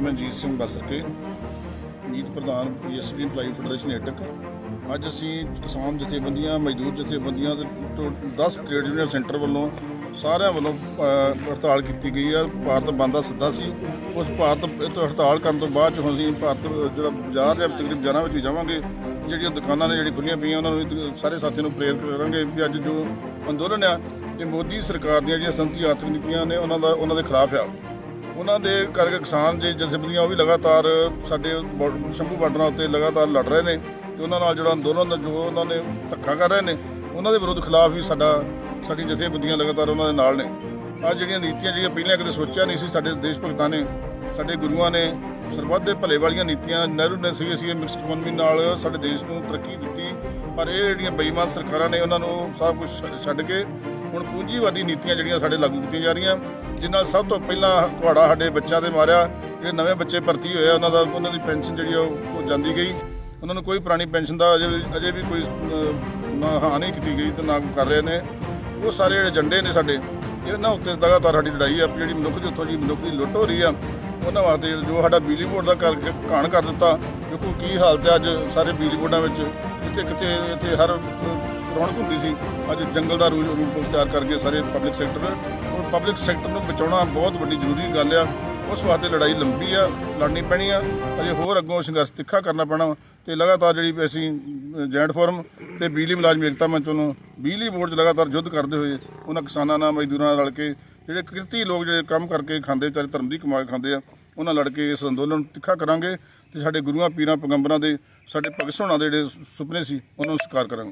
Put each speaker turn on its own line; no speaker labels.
ਮੈਂ ਮਨਜੀਤ ਸਿੰਘ ਬਸਰਕੇ ਮੀਤ ਪ੍ਰਧਾਨ ਪੀਐਸਡੀ employee federation AITUC ਅੱਜ ਅਸੀਂ ਕਿਸਾਨ ਜਥੇਬੰਦੀਆਂ, ਮਜ਼ਦੂਰ ਜਥੇਬੰਦੀਆਂ ਦੇ ਤੋਂ 10 ਟ੍ਰੇਡ ਯੂਨੀਅਨ ਸੈਂਟਰ ਵੱਲੋਂ ਸਾਰਿਆਂ ਵੱਲੋਂ ਹੜਤਾਲ ਕੀਤੀ ਗਈ ਆ। ਭਾਰਤ ਬੰਦ ਦਾ ਸੱਦਾ ਸੀ। ਉਸ ਭਾਰਤ ਹੜਤਾਲ ਕਰਨ ਤੋਂ ਬਾਅਦ 'ਚ ਹੁਣ ਅਸੀਂ ਭਾਰਤ ਜਿਹੜਾ ਬਾਜ਼ਾਰ ਜਾਂ ਤਕਰੀਬ ਜਾਣਾ ਵਿੱਚ ਵੀ ਜਾਵਾਂਗੇ। ਜਿਹੜੀਆਂ ਦੁਕਾਨਾਂ ਨੇ ਜਿਹੜੀ ਖੁੱਲੀਆਂ ਪਈਆਂ, ਉਹਨਾਂ ਨੂੰ ਵੀ ਸਾਰੇ ਸਾਥੀਆਂ ਨੂੰ ਪ੍ਰੇਰਿਤ ਕਰਾਂਗੇ ਵੀ ਅੱਜ ਜੋ ਅੰਦੋਲਨ ਆ, ਇਹ ਮੋਦੀ ਸਰਕਾਰ ਦੀਆਂ ਜਿਹੜੀਆਂ ਸੰਤੀ ਆਰਥਿਕ ਨੀਤੀਆਂ ਨੇ, ਉਹਨਾਂ ਦਾ, ਉਹਨਾਂ ਦੇ ਖਿਲਾਫ ਆ। ਉਹਨਾਂ ਦੇ ਕਰਕੇ ਕਿਸਾਨ ਜੇ ਜਥੇਬੰਦੀਆਂ ਉਹ ਵੀ ਲਗਾਤਾਰ ਸਾਡੇ ਬੋ- ਸ਼ੰਭੂ ਬਾਰਡਰਾਂ ਉੱਤੇ ਲਗਾਤਾਰ ਲੜ ਰਹੇ ਨੇ ਤੇ ਉਹਨਾਂ ਨਾਲ ਜਿਹੜਾ ਅੰਦੋਲਨ ਦਾ ਜੋ ਉਹਨਾਂ ਨੇ ਧੱਕਾ ਕਰ ਰਹੇ ਨੇ, ਉਹਨਾਂ ਦੇ ਵਿਰੁੱਧ ਖਿਲਾਫ ਵੀ ਸਾਡਾ, ਸਾਡੀ ਜਥੇਬੰਦੀਆਂ ਲਗਾਤਾਰ ਉਹਨਾਂ ਦੇ ਨਾਲ ਨੇ। ਆ ਜਿਹੜੀਆਂ ਨੀਤੀਆਂ ਜਿਹੜੀਆਂ ਪਹਿਲਾਂ ਕਦੇ ਸੋਚਿਆ ਨਹੀਂ ਸੀ ਸਾਡੇ ਦੇਸ਼ ਭਗਤਾਂ ਨੇ, ਸਾਡੇ ਗੁਰੂਆਂ ਨੇ, ਸਰਬੱਤ ਦੇ ਭਲੇ ਵਾਲੀਆਂ ਨੀਤੀਆਂ, ਨਹਿਰੂ ਨੇ ਸੀ ਅਸੀਂ ਮਿਕਸਡ ਇਕਨੋਮੀ ਨਾਲ ਸਾਡੇ ਦੇਸ਼ ਨੂੰ ਤਰੱਕੀ ਦਿੱਤੀ, ਪਰ ਇਹ ਜਿਹੜੀਆਂ ਬੇਈਮਾਨ ਸਰਕਾਰਾਂ ਨੇ ਉਹਨਾਂ ਨੂੰ ਸਭ ਕੁਝ ਛੱਡ ਕੇ ਹੁਣ ਪੂੰਜੀਵਾਦੀ ਨੀਤੀਆਂ ਜਿਹੜੀਆਂ ਸਾਡੇ ਲਾਗੂ ਕੀਤੀਆਂ ਜਾ ਰਹੀਆਂ, ਜਿਨ੍ਹਾਂ ਸਭ ਤੋਂ ਪਹਿਲਾਂ ਘੋੜਾ ਸਾਡੇ ਬੱਚਿਆਂ ਦੇ ਮਾਰਿਆ, ਜਿਹੜੇ ਨਵੇਂ ਬੱਚੇ ਭਰਤੀ ਹੋਏ ਆ, ਉਹਨਾਂ ਦਾ ਉਹਨਾਂ ਦੀ ਪੈਨਸ਼ਨ ਜਿਹੜੀ ਉਹ ਜਾਂਦੀ ਗਈ। ਉਹਨਾਂ ਨੂੰ ਕੋਈ ਪੁਰਾਣੀ ਪੈਨਸ਼ਨ ਦਾ ਅਜੇ ਅਜੇ ਵੀ ਕੋਈ ਹਾਂ ਨਹੀਂ ਕੀਤੀ ਗਈ ਤੇ ਨਾ ਕਰ ਰਹੇ ਨੇ। ਉਹ ਸਾਰੇ ਜਿਹੜੇ ਏਜੰਡੇ ਨੇ ਸਾਡੇ, ਇਹਨਾਂ ਉੱਤੇ ਲਗਾਤਾਰ ਸਾਡੀ ਲੜਾਈ ਆ, ਜਿਹੜੀ ਮਨੁੱਖ ਦੀ ਉੱਥੋਂ ਜੀ ਮਨੁੱਖ ਦੀ ਲੁੱਟ ਹੋ ਰਹੀ ਆ, ਉਹਨਾਂ ਵਾਸਤੇ ਜੋ ਸਾਡਾ ਬਿਜਲੀ ਬੋਰਡ ਦਾ ਕਰ ਘਾਣ ਕਰ ਦਿੱਤਾ, ਦੇਖੋ ਕੀ ਹਾਲਤ ਹੈ ਅੱਜ ਸਾਰੇ ਬਿਜਲੀ ਬੋਰਡਾਂ ਵਿੱਚ ਕਿਤੇ ਕਿਤੇ ਇੱਥੇ ਹਰ ਰੌਣਕ ਹੁੰਦੀ ਸੀ? ਅੱਜ ਜੰਗਲ ਦਾ ਰੂ- ਰੂਪ ਵਿਚਾਰ ਕਰਕੇ ਸਾਰੇ ਪਬਲਿਕ ਸੈਕਟਰ ਔਰ ਪਬਲਿਕ ਸੈਕਟਰ ਨੂੰ ਬਚਾਉਣਾ ਬਹੁਤ ਵੱਡੀ ਜ਼ਰੂਰੀ ਗੱਲ ਆ। ਉਸ ਵਾਸਤੇ ਲੜਾਈ ਲੰਬੀ ਆ, ਲੜਨੀ ਪੈਣੀ ਆ। ਅਜੇ ਹੋਰ ਅੱਗੋਂ ਸੰਘਰਸ਼ ਤਿੱਖਾ ਕਰਨਾ ਪੈਣਾ ਵਾ ਤੇ ਲਗਾਤਾਰ ਜਿਹੜੀ ਅਸੀਂ ਜੈਂਟ ਫੋਰਮ ਤੇ ਬਿਜਲੀ ਮੁਲਾਜ਼ਮ ਏਕਤਾ ਮੰਚ ਨੂੰ ਬਿਜਲੀ ਬੋਰਡ 'ਚ ਲਗਾਤਾਰ ਯੁੱਧ ਕਰਦੇ ਹੋਏ ਉਹਨਾਂ ਕਿਸਾਨਾਂ ਨਾਲ, ਮਜ਼ਦੂਰਾਂ ਨਾਲ ਰਲ ਕੇ ਜਿਹੜੇ ਕਿਰਤੀ ਲੋਕ ਜਿਹੜੇ ਕੰਮ ਕਰਕੇ ਖਾਂਦੇ, ਵਿਚਾਰੇ ਧਰਮ ਦੀ ਕਮਾਈ ਖਾਂਦੇ ਆ, ਉਹਨਾਂ ਲੜ ਕੇ ਇਸ ਅੰਦੋਲਨ ਨੂੰ ਤਿੱਖਾ ਕਰਾਂਗੇ ਤੇ ਸਾਡੇ ਗੁਰੂਆਂ, ਪੀਰਾਂ, ਪੈਗੰਬਰਾਂ ਦੇ, ਸਾਡੇ ਭਗਤ ਹੋਣਾ ਦੇ ਜਿਹੜੇ ਸੁਪਨੇ ਸੀ, ਉਹਨਾਂ ਨੂੰ ਸਾਕਾਰ ਕਰਾਂਗੇ।